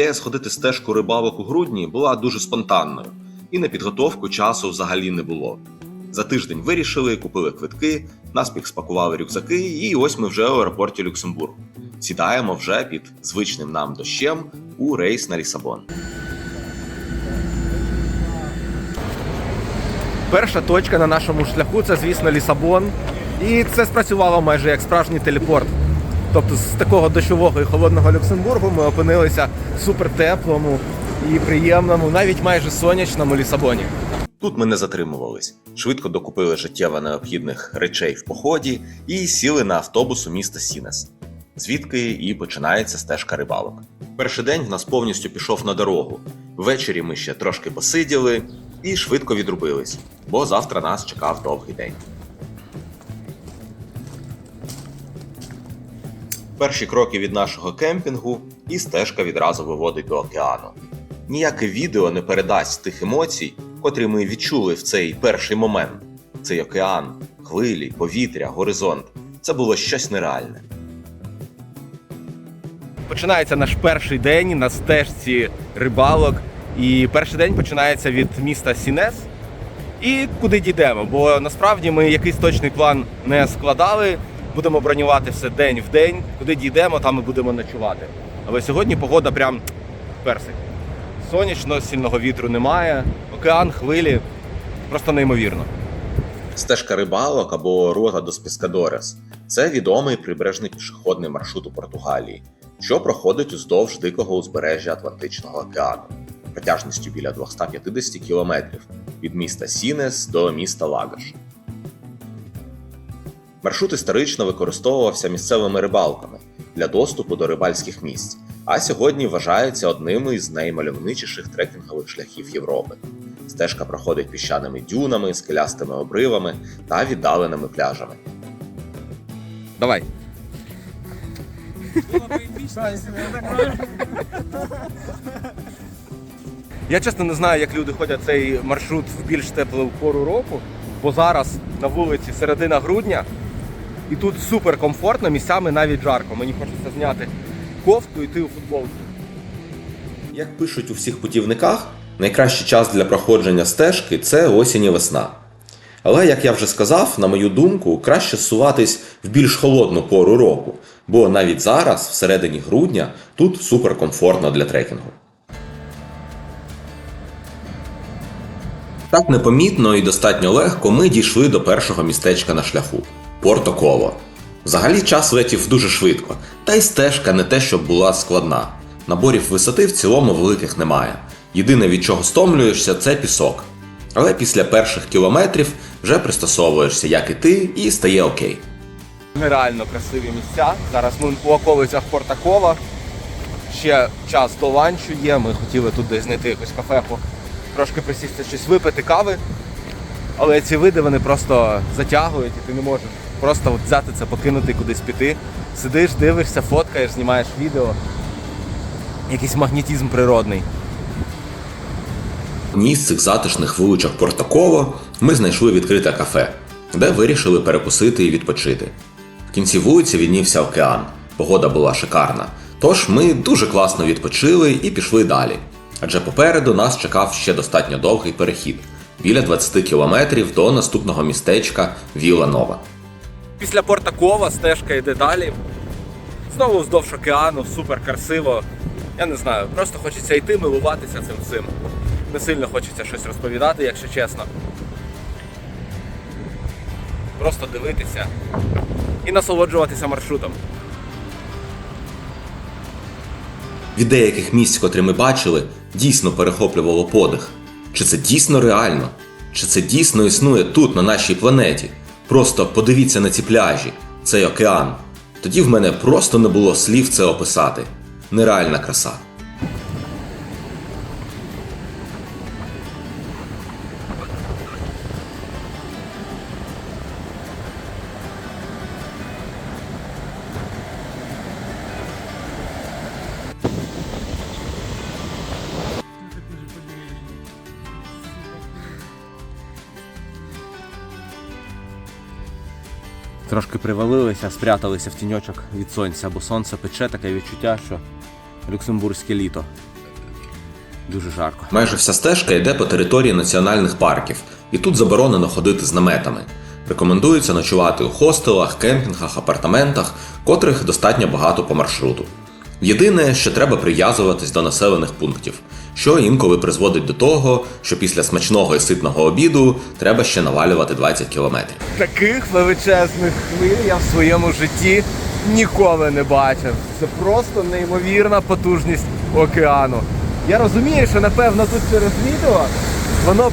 Ідея сходити стежку рибалок у грудні була дуже спонтанною, і на підготовку часу взагалі не було. За тиждень вирішили, купили квитки, наспіх спакували рюкзаки, і ось ми вже у аеропорті Люксембург. Сідаємо вже під звичним нам дощем у рейс на Лісабон. Перша точка на нашому шляху це, звісно, Лісабон. І це спрацювало майже як справжній телепорт. Тобто з такого дощового і холодного Люксембургу ми опинилися в супертеплому і приємному, навіть майже сонячному Лісабоні. Тут ми не затримувались, швидко докупили життєво необхідних речей в поході і сіли на автобус у місто Сінес, звідки і починається стежка рибалок. Перший день в нас повністю пішов на дорогу. Ввечері ми ще трошки посиділи і швидко відрубились, бо завтра нас чекав довгий день. Перші кроки від нашого кемпінгу, і стежка відразу виводить до океану. Ніяке відео не передасть тих емоцій, котрі ми відчули в цей перший момент. Цей океан, хвилі, повітря, горизонт. Це було щось нереальне. Починається наш перший день на стежці рибалок. І перший день починається від міста Сінес. І куди дійдемо? Бо насправді ми якийсь точний план не складали. Будемо бронювати все день в день. Куди дійдемо, там і будемо ночувати. Але сьогодні погода прям персик. Сонячно, сильного вітру немає, океан, хвилі. Просто неймовірно. Стежка рибалок або Руа до Пескадорес це відомий прибережний пішохідний маршрут у Португалії, що проходить уздовж дикого узбережжя Атлантичного океану, протяжністю біля 250 кілометрів від міста Сінес до міста Лагаш. Маршрут історично використовувався місцевими рибалками для доступу до рибальських місць, а сьогодні вважається одним із наймальовничіших трекінгових шляхів Європи. Стежка проходить піщаними дюнами, скелястими обривами та віддаленими пляжами. Давай. Я чесно не знаю, як люди ходять цей маршрут в більш теплу пору року, бо зараз на вулиці середина грудня, і тут супер комфортно, місцями навіть жарко. Мені хочеться зняти кофту і йти у футболці. Як пишуть у всіх путівниках, найкращий час для проходження стежки це осінь і весна. Але, як я вже сказав, на мою думку, краще зсуватись в більш холодну пору року, бо навіть зараз, всередині грудня, тут суперкомфортно для трекінгу. Так непомітно і достатньо легко ми дійшли до першого містечка на шляху Порто Коло. Взагалі час летів дуже швидко, та й стежка не те, щоб була складна. Наборів висоти в цілому великих немає. Єдине, від чого стомлюєшся, це пісок. Але після перших кілометрів вже пристосовуєшся, як і ти, і стає окей. Нереально красиві місця. Зараз ми у околицях Портакова. Ще час до ланчу є. Ми хотіли десь знайти якусь кафеху, трошки присісти щось випити кави. Але ці види вони просто затягують і ти не можеш просто от взяти це, покинути кудись піти. Сидиш, дивишся, фоткаєш, знімаєш відео. Якийсь магнетизм природний. В з цих затишних вуличок Портаково ми знайшли відкрите кафе, де вирішили перекусити і відпочити. В кінці вулиці віднівся океан, погода була шикарна. Тож ми дуже класно відпочили і пішли далі. Адже попереду нас чекав ще достатньо довгий перехід біля 20 кілометрів до наступного містечка Віла Нова. Після Портакова стежка йде далі. Знову вздовж океану, супер красиво. Я не знаю, просто хочеться йти, милуватися цим всім. Не сильно хочеться щось розповідати, якщо чесно. Просто дивитися і насолоджуватися маршрутом. Від деяких місць, котрі ми бачили, дійсно перехоплювало подих. Чи це дійсно реально? Чи це дійсно існує тут, на нашій планеті? Просто подивіться на ці пляжі, цей океан. Тоді в мене просто не було слів це описати. Нереальна краса. Трошки привалилися, спряталися в тіньочок від сонця, бо сонце пече таке відчуття, що люксембурзьке літо. Дуже жарко. Майже вся стежка йде по території національних парків, і тут заборонено ходити з наметами. Рекомендується ночувати у хостелах, кемпінгах, апартаментах, котрих достатньо багато по маршруту. Єдине, що треба прив'язуватись до населених пунктів, що інколи призводить до того, що після смачного і ситного обіду треба ще навалювати 20 кілометрів. Таких величезних хвиль я в своєму житті ніколи не бачив. Це просто неймовірна потужність океану. Я розумію, що напевно тут через відео воно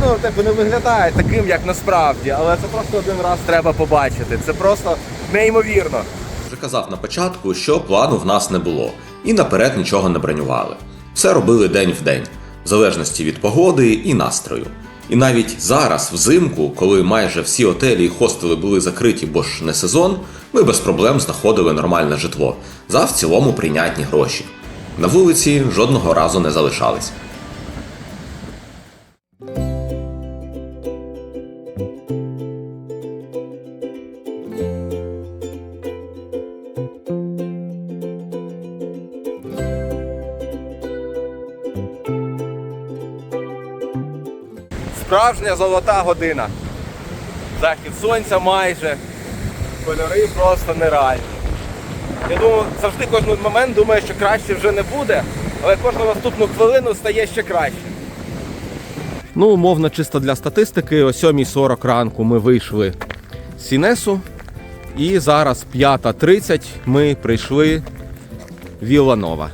ну, так не виглядає таким, як насправді, але це просто один раз треба побачити. Це просто неймовірно. Вже казав на початку, що плану в нас не було, і наперед нічого не бронювали. Все робили день в день, в залежності від погоди і настрою. І навіть зараз, взимку, коли майже всі отелі і хостели були закриті, бо ж не сезон, ми без проблем знаходили нормальне житло за в цілому прийнятні гроші. На вулиці жодного разу не залишались. Справжня золота година. Захід сонця майже. Кольори просто нереальні. Я думаю, завжди кожен момент думаю, що краще вже не буде, але кожну наступну хвилину стає ще краще. Ну, умовно, чисто для статистики, о 7.40 ранку ми вийшли з Сінесу. І зараз 5.30 ми прийшли в Віланова.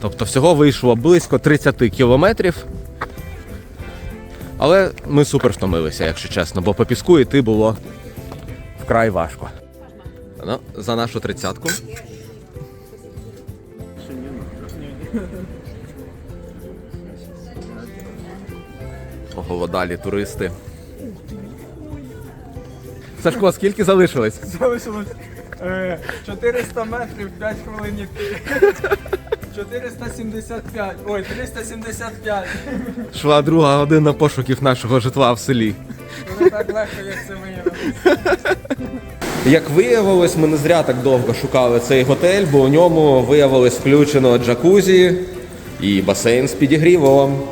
Тобто всього вийшло близько 30 кілометрів. Але ми супер втомилися, якщо чесно, бо по піску йти було вкрай важко. Ну, за нашу тридцятку. Оголодалі туристи. Сашко, скільки залишилось? Залишилось е, 400 метрів 5 хвилин. 475. Ой, 375. Шла друга година пошуків нашого житла в селі. Воно так легко, як це виявилося. Як виявилось, ми не зря так довго шукали цей готель, бо у ньому виявилось включено джакузі і басейн з підігрівом.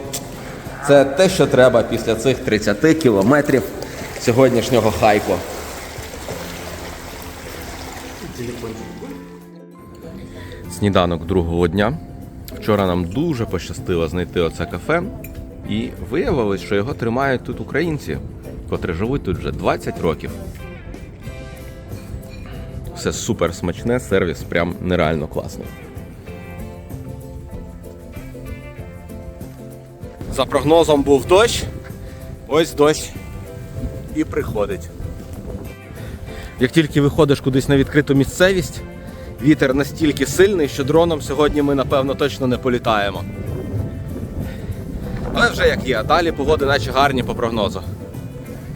Це те, що треба після цих 30 кілометрів сьогоднішнього хайку. Сніданок другого дня. Вчора нам дуже пощастило знайти оце кафе, і виявилось, що його тримають тут українці, котрі живуть тут вже 20 років. Все супер смачне, сервіс прям нереально класний. За прогнозом був дощ. Ось дощ і приходить. Як тільки виходиш кудись на відкриту місцевість, вітер настільки сильний, що дроном сьогодні ми, напевно, точно не політаємо. Але вже як є, далі погоди наче гарні по прогнозу.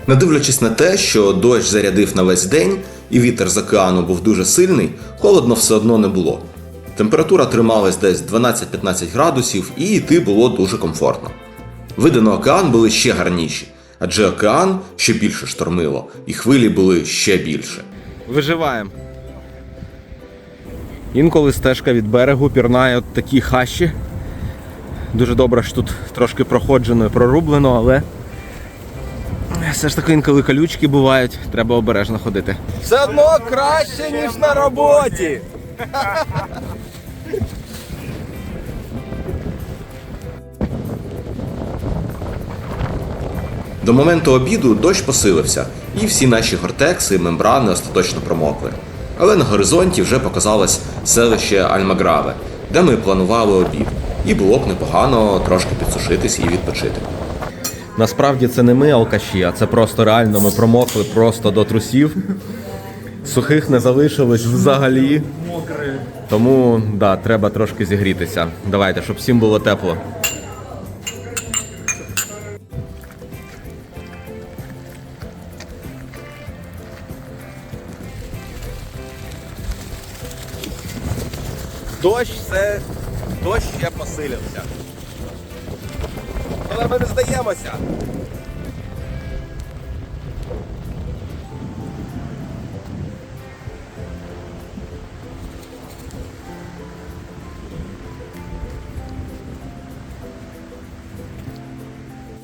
Не дивлячись на те, що дощ зарядив на весь день і вітер з океану був дуже сильний, холодно все одно не було. Температура трималась десь 12-15 градусів і йти було дуже комфортно. Види на океан були ще гарніші, адже океан ще більше штормило, і хвилі були ще більше. Виживаємо. Інколи стежка від берегу пірнає от такі хащі. Дуже добре, що тут трошки проходжено і прорублено, але все ж таки інколи колючки бувають, треба обережно ходити. Все одно краще, ніж на роботі. До моменту обіду дощ посилився, і всі наші гортекси мембрани остаточно промокли. Але на горизонті вже показалось селище Альмаграве, де ми планували обід, і було б непогано трошки підсушитись і відпочити. Насправді це не ми алкаші, а це просто реально ми промокли просто до трусів. Сухих не залишилось взагалі. Мокре. Тому да, треба трошки зігрітися. Давайте, щоб всім було тепло. Дощ це дощ ще посилився. Але ми не здаємося.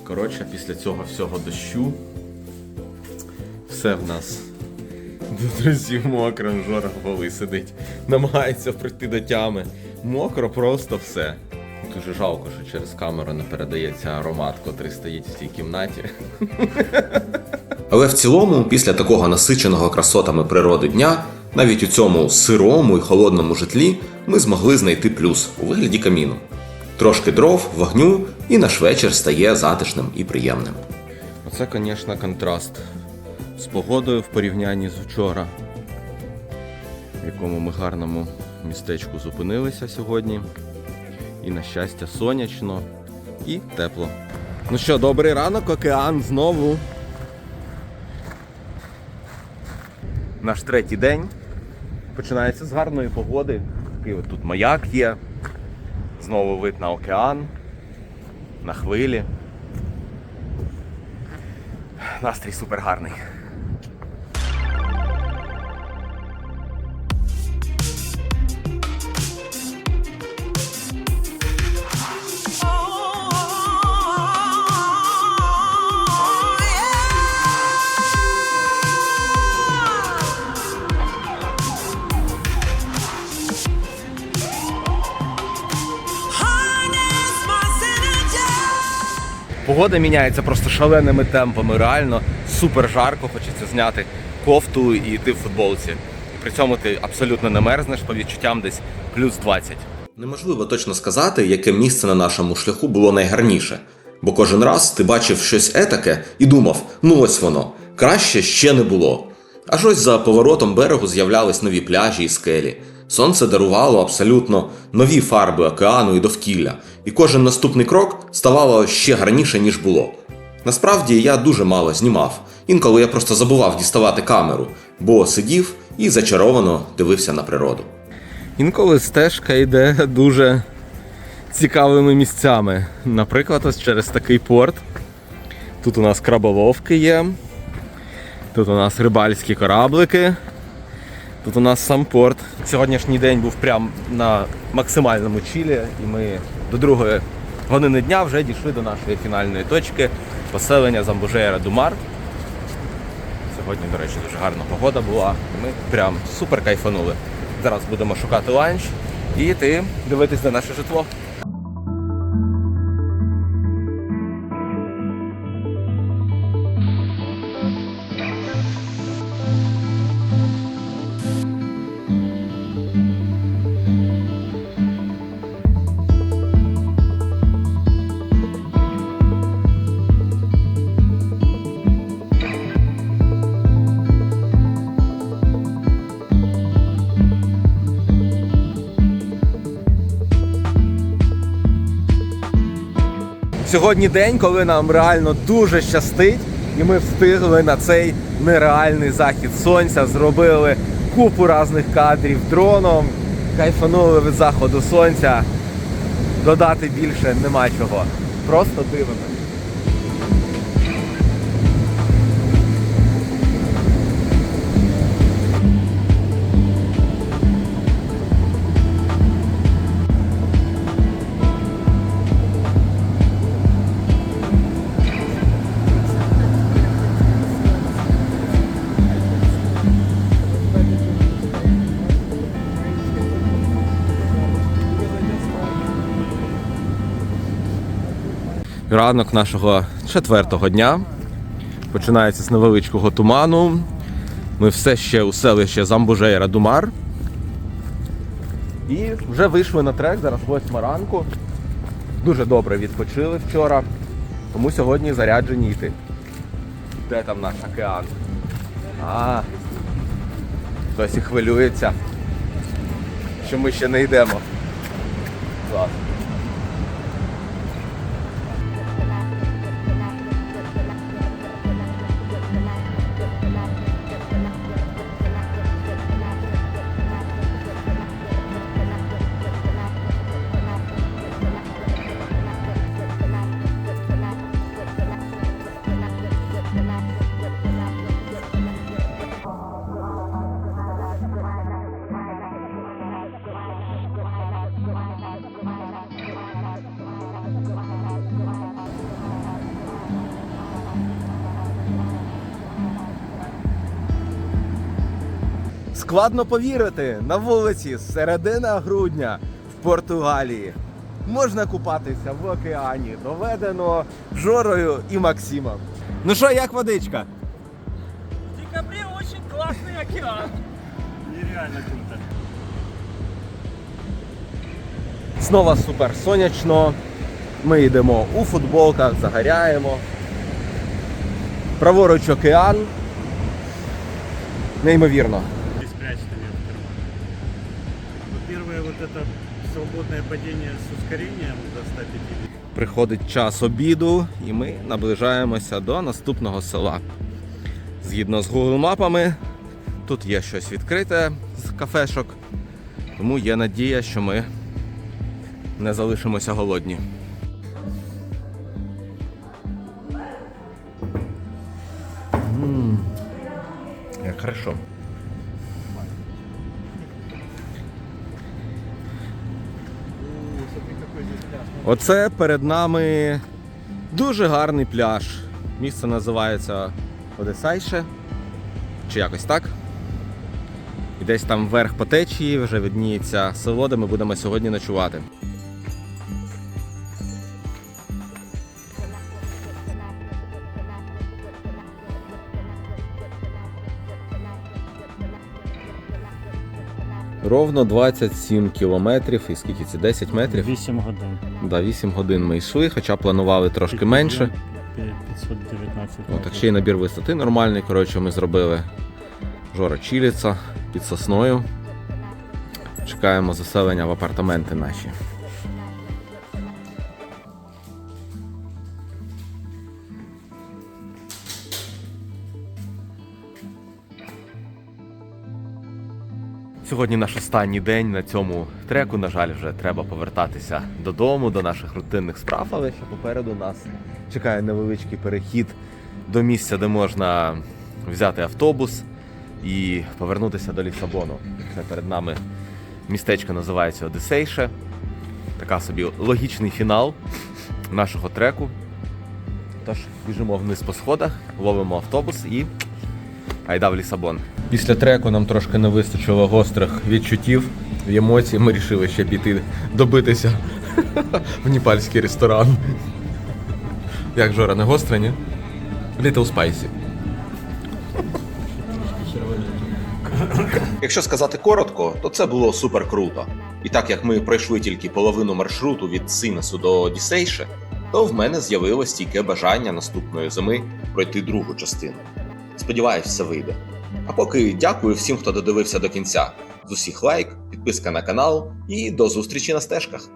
Коротше, після цього всього дощу все в нас до друзів мокро, Жора голий сидить, намагається прийти до тями. Мокро просто все. Дуже жалко, що через камеру не передається аромат, котрий стоїть в цій кімнаті. Але в цілому, після такого насиченого красотами природи дня, навіть у цьому сирому і холодному житлі ми змогли знайти плюс у вигляді каміну. Трошки дров, вогню, і наш вечір стає затишним і приємним. Оце, звісно, контраст погодою в порівнянні з вчора, в якому ми гарному містечку зупинилися сьогодні. І, на щастя, сонячно і тепло. Ну що, добрий ранок, океан знову. Наш третій день починається з гарної погоди. Такий от тут маяк є. Знову вид на океан, на хвилі. Настрій супер гарний. Погода міняється просто шаленими темпами. Реально супер жарко, хочеться зняти кофту і йти в футболці. І при цьому ти абсолютно не мерзнеш по відчуттям десь плюс 20. Неможливо точно сказати, яке місце на нашому шляху було найгарніше, бо кожен раз ти бачив щось етаке і думав: ну ось воно, краще ще не було. Аж ось за поворотом берегу з'являлись нові пляжі і скелі. Сонце дарувало абсолютно нові фарби океану і довкілля, і кожен наступний крок ставало ще гарніше, ніж було. Насправді я дуже мало знімав, інколи я просто забував діставати камеру, бо сидів і зачаровано дивився на природу. Інколи стежка йде дуже цікавими місцями. Наприклад, ось через такий порт. Тут у нас краболовки є. Тут у нас рибальські кораблики. Тут у нас сам порт. Сьогоднішній день був прям на максимальному чілі, і ми до другої години дня вже дійшли до нашої фінальної точки поселення Замбужеєра Думар. Сьогодні, до речі, дуже гарна погода була. Ми прям супер кайфанули. Зараз будемо шукати ланч і йти дивитись на наше житло. Сьогодні день, коли нам реально дуже щастить, і ми встигли на цей нереальний захід сонця, зробили купу різних кадрів дроном, кайфанули від заходу сонця. Додати більше нема чого. Просто дивимося. Ранок нашого четвертого дня починається з невеличкого туману. Ми все ще у селище Замбужейра Думар. І вже вийшли на трек, зараз 8 ранку. Дуже добре відпочили вчора, тому сьогодні заряджені йти. Де там наш океан? А, досі хвилюється, що ми ще не йдемо. Клас. Складно повірити, на вулиці середина грудня в Португалії. Можна купатися в океані, доведено Жорою і Максимом. Ну що, як водичка? В декабре очень классный океан. Нереально круто. Знову супер сонячно. Ми йдемо у футболках, загоряємо. Праворуч океан. Неймовірно. Вот это свободное падение с ускорением до 150. Приходить час обіду, і ми наближаємося до наступного села. Згідно з Google мапами, тут є щось відкрите з кафешок, тому є надія, що ми не залишимося голодні. Як хорошо. Оце перед нами дуже гарний пляж. Місце називається Одесайше. Чи якось так. І десь там вверх по течії вже видніється село, де ми будемо сьогодні ночувати. Ровно 27 кілометрів і скільки це? 10 метрів? 8 годин. Да, 8 годин ми йшли, хоча планували трошки менше. 519 О, так ще й набір висоти нормальний. Коротше, ми зробили Жора Чіліца під сосною. Чекаємо заселення в апартаменти наші. Сьогодні наш останній день на цьому треку. На жаль, вже треба повертатися додому, до наших рутинних справ, але ще попереду нас чекає невеличкий перехід до місця, де можна взяти автобус і повернутися до Лісабону. Це перед нами містечко називається Одесейше. Така собі логічний фінал нашого треку. Тож біжимо вниз по сходах, ловимо автобус і айда в Лісабон. Після треку нам трошки не вистачило гострих відчуттів і емоцій. Ми вирішили ще піти добитися в непальський ресторан. Як Жора, не гостре, ні? Little Spicy. Якщо сказати коротко, то це було супер круто. І так як ми пройшли тільки половину маршруту від Синесу до Одіссейше, то в мене з'явилось стійке бажання наступної зими пройти другу частину. Сподіваюсь, все вийде. А поки дякую всім, хто додивився до кінця. З усіх лайк, підписка на канал і до зустрічі на стежках.